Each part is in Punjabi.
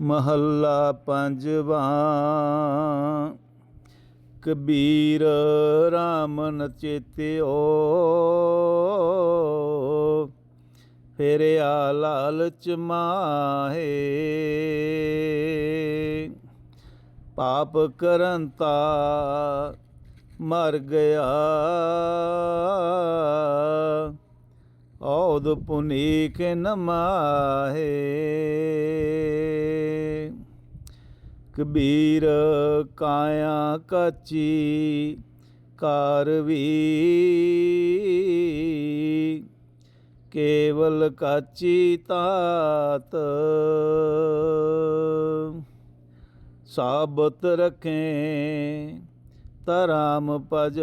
ਮਹੱਲਾ ਪੰਜਵਾਂ। ਕਬੀਰ RAM ਨ ਚੇਤਿਓ ਫੇਰਿਆ ਲਾਲਚ ਮਾਹੇ। ਪਾਪ ਕਰੰਤਾ ਮਰ ਗਿਆ। ਔਦ ਪੁਨੀਕ ਨ ਮਾਹੇ। ਕਬੀਰ ਕਾਇਆ ਕਾਚੀ ਕਾਰਵੀ ਕੇਵਲ ਕਾਚੀ ਤਾਤ ਸਾਬਤ ਰਖੇ ਤਰਾਮ ਭਜ।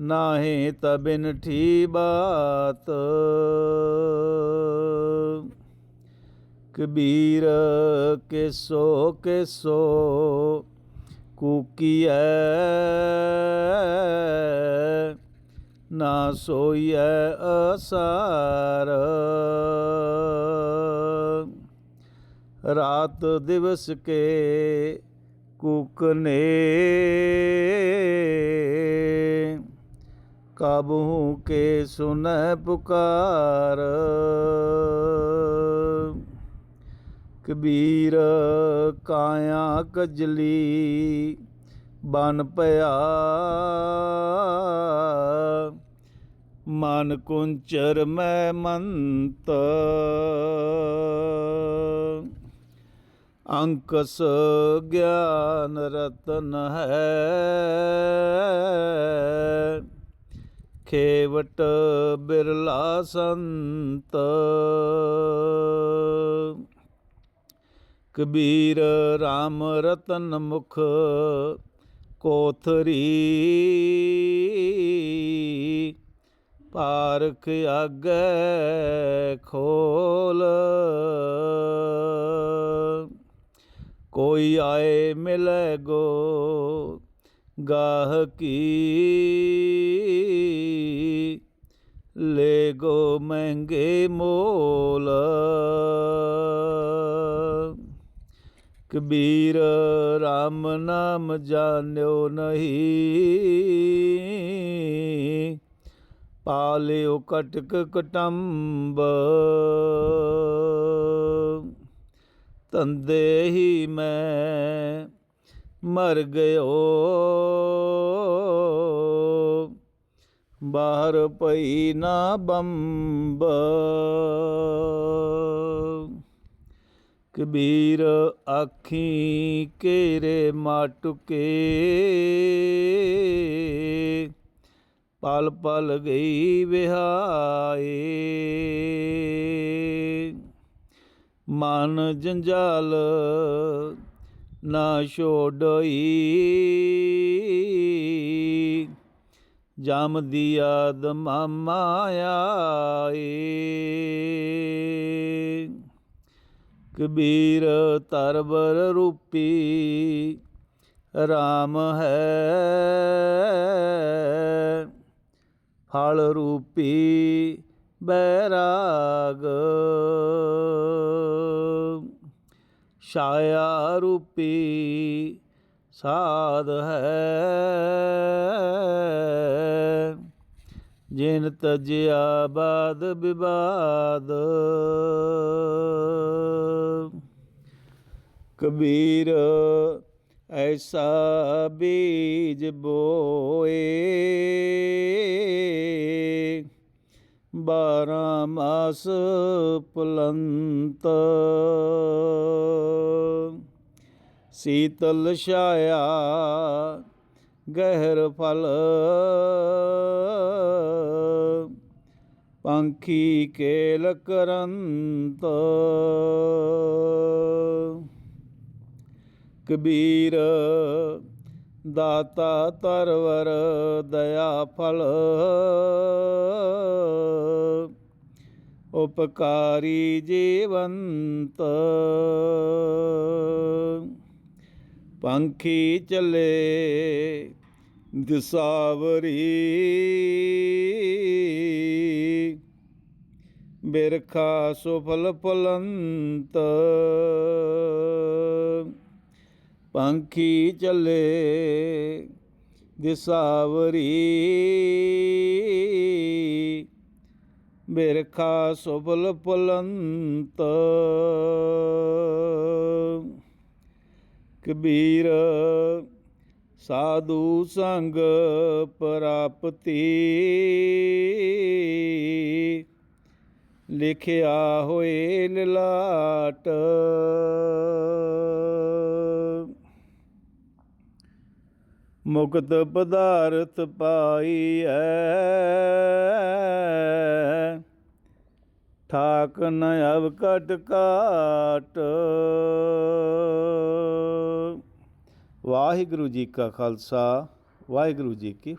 ਨਾਹੀ ਤਬਿਨ ਠੀ ਬਾਤ। ਕਬੀਰ ਕਿਸੋ ਕਿਸੋ ਕੂਕੀਐ, ਨਾ ਸੋਈਐ ਅਸਾਰ। ਰਾਤ ਦਿਵਸ ਕੇ ਕੂਕਨੇ काबू के सुन पुकार। कबीर काया कजली बन पया। मन कुंचर मैं मंत। अंकस ज्ञान रतन है। खेवट बिरला संत। कबीर राम रतन मुख कोथरी। पारख अग खोल। कोई आए मिले गो ਗਾਹਕੀ ਲੈ ਗੋ ਮਹਿੰਗੇ ਮੋਲ। ਕਬੀਰ RAM ਨਾਮ ਜਾਣਿਓ ਨਹੀਂ। ਪਾਲਿਓ ਕਟਕ ਕਟੰਬ। ਤੰਦੇ ਹੀ ਮੈਂ ਮਰ ਗਇਓ। ਬਾਹਰ ਪਈ ਨਾ ਬੰਬ। ਕਬੀਰ ਆਖੀ ਕੇਰੇ ਮਾਟੁਕੇ ਪਲ ਪਲ ਗਈ ਵਿਹਾਏ। ਮਨ ਜੰਜਾਲ ਨਾ ਛੋੜਈ ਜਮ ਦੀ ਯਾਦ ਮਾਇਆ ਏ ਕਬੀਰ ਤਰਬਰ ਰੂਪੀ RAM ਹੈ। ਫਲ ਰੂਪੀ ਬੈਰਾਗ। ਛਾਇਆ ਰੂਪੀ ਸਾਧ ਹੈ। ਜਿਨ ਤਜਿਆ ਬਾਦ ਵਿਵਾਦ ਕਬੀਰ ਐਸਾ ਬੀਜ ਬੋਏ। ਬਾਰਾਂ ਮਾਸ ਪਲੰਤ। ਸੀਤਲ ਛਾਇਆ ਗਹਿਰ ਫਲ। ਪੰਖੀ ਕੇਲ ਕਰੰਤ। ਕਬੀਰ ਦਾਤਾ ਤਰਵਰ ਦਇਆ ਫਲ। ਉਪਕਾਰੀ ਜੀਵੰਤ। ਪੰਖੀ ਚਲੇ ਦਿਸਾਵਰੀ। ਬਿਰਖਾ ਸੁਫਲ ਫਲੰਤ। ਪੰਖੀ ਚੱਲੇ ਦਿਸਾਵਰੀ ਬਿਰਖਾ ਸੁਬਲ ਪਲੰਤ। ਕਬੀਰ ਸਾਧੂ ਸੰਗ ਪ੍ਰਾਪਤੀ। ਲਿਖਿਆ ਹੋਏ ਲਲਾਟ। ਮੁਕਤ ਪਦਾਰਥ ਪਾਈ ਪਾਈਐ ਠਾਕ ਨ ਅਵ ਕਟ ਕਾਟ ਵਾਹਿਗੁਰੂ ਜੀ ਕਾ ਖਾਲਸਾ, ਵਾਹਿਗੁਰੂ ਜੀ ਕੀ